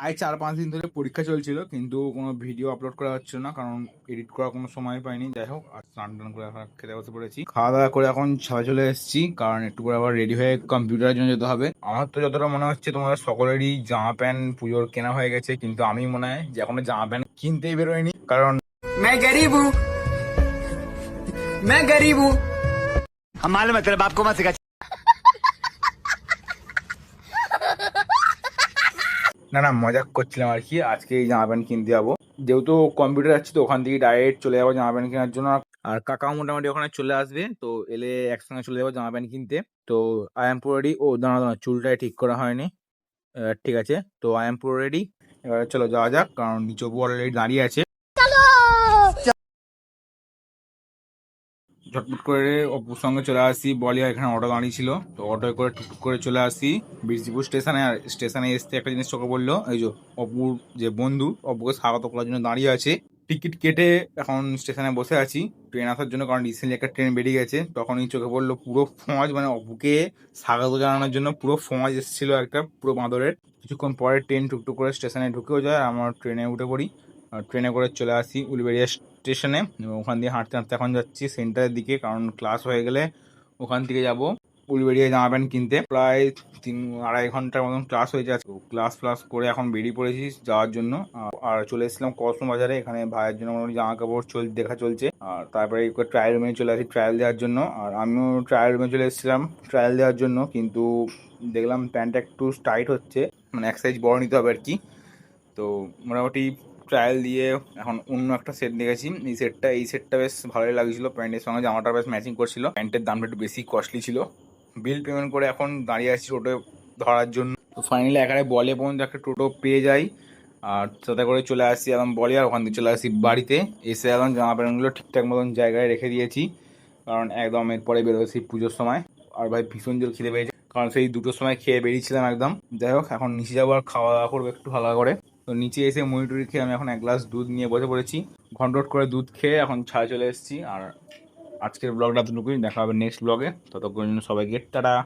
আজ চার পাঁচ দিন ধরে পরীক্ষা চলছিল কিন্তু কোনো ভিডিও আপলোড করা হচ্ছিল না কারণ এডিট করার কোনো সময় পাইনি যাই হোক আর স্নান টান করে এখন খেতে বসে পড়েছি খাওয়া দাওয়া করে এখন ছাদে চলে এসেছি কারণ একটু করে আবার রেডি হয়ে কম্পিউটারের জন্য যেতে হবে আমার তো যতটা মনে হচ্ছে তোমাদের সকলেরই জামা প্যান্ট পুজোর কেনা হয়ে গেছে কিন্তু আমি মনে হয় যে এখনো জামা প্যান্ট কিনতেই বেরোয়নি কারণ मैं गरीब हूँ मैं गरीब हूँ हम मालूम है तेरे बाप को मत सिखा না না মজা করছিলাম আর কি। আজকে এই জামা প্যান্ট কিনতে যাব। যেহেতু কম্পিউটার আছে তো, ওখান থেকে ডাইরেক্ট চলে যাব জামা প্যান্ট কেনার জন্য। আর কাকাও মোটামুটি ওখানে চলে আসবে, তো এলে একসঙ্গে চলে যাব জামা প্যান্ট কিনতে। তো আই এম পুরো রেডি ও দাঁড়া দাঁড়া চুলটাই ঠিক করা হয়নি। ঠিক আছে, তো আই এম পুরো রেডি এবার চলো যাওয়া যাক, কারণ নিচে অলরেডি দাঁড়িয়ে আছে। ঝটপট করে অপুর সঙ্গে চলে আসি। বলিয়া এখানে অটো দাঁড়িয়ে ছিল। তো অটোয় করে টুকটুক করে চলে আসি বীরজিপুর স্টেশনে। আর স্টেশনে এসতে একটা জিনিস চোখে বলল এই যে অপুর যে বন্ধু, অপুকে স্বাগত করার জন্য দাঁড়িয়ে আছে। টিকিট কেটে এখন স্টেশনে বসে আছি। ট্রেন আসার জন্য, কারণ রিসেন্টলি একটা ট্রেন বেরিয়ে গেছে। তখনই চোখে পড়ল পুরো ফোঁজ মানে অপুকে স্বাগত জানানোর জন্য পুরো ফোঁজ এসেছিল একটা, পুরো বাঁদরের। কিছুক্ষণ পরে ট্রেন টুকটুক করে স্টেশনে ঢুকেও যায়। আমার ট্রেনে উঠে পড়ি। ট্রেনে করে চলে আসি উলবেড়িয়া স্টেশনে এবং ওখান দিয়ে হাঁটতে হাঁটতে এখন যাচ্ছি সেন্টারের দিকে, কারণ ক্লাস হয়ে গেলে ওখান থেকে যাব উলবেড়িয়া জামা প্যান্ট কিনতে। প্রায় তিন, আড়াই ঘণ্টার মতন ক্লাস হয়ে যাচ্ছে। ক্লাস ফ্লাস করে এখন বেরিয়ে পড়েছি যাওয়ার জন্য। আর- চলে এসেছিলাম কসম বাজারে, এখানে ভাইয়ের জন্য মোটামুটি জামা কাপড় চল, দেখা চলছে। আর তারপরে ট্রায়াল রুমে চলে আসি ট্রায়াল দেওয়ার জন্য। আর আমিও ট্রায়াল রুমে চলে এসেছিলাম ট্রায়াল দেওয়ার জন্য, কিন্তু দেখলাম প্যান্টটা একটু টাইট হচ্ছে। মানে এক সাইজ বড় নিতে হবে আর কি। তো মোটামুটি ট্রায়াল দিয়ে এখন অন্য একটা সেট দেখেছি। এই সেটটা এই সেটটা বেশ ভালোই লাগছিল। প্যান্টের সঙ্গে জামাটা বেশ ম্যাচিং করছিল। প্যান্টের দামটা একটু বেশি কস্টলি ছিল। বিল পেমেন্ট করে এখন দাঁড়িয়ে আছি টোটো ধরার জন্য। তো ফাইনালি একারে বলে পর্যন্ত একটা টোটো পেয়ে যাই। আর সাথে করে চলে আসি একদম বলে, আর ওখান থেকে চলে আসি বাড়িতে। এসে একদম জামা প্যান্টগুলো ঠিকঠাক মতন জায়গায় রেখে দিয়েছি। কারণ একদম এরপরে বেরোছি পুজোর সময়। আর ভাই ভীষণ জোর খিদে পেয়েছে। কারণ সেই দুটোর সময় খেয়ে বেরিয়েছিলাম একদম। যাই হোক, এখন নিচে যাব আর খাওয়া দাওয়া করব একটু ভালো করে। তো নিচে এসে মুড়ি খেয়ে আমি এখন এক গ্লাস দুধ নিয়ে বসে পড়েছি। ঘন্টট করে দুধ খেয়ে এখন ছাড়া চলে এসেছি। আর আজকের ব্লগটা এতটুকুই। দেখা হবে নেক্সট ব্লগে ততক্ষণ জন্য গেট টাটা।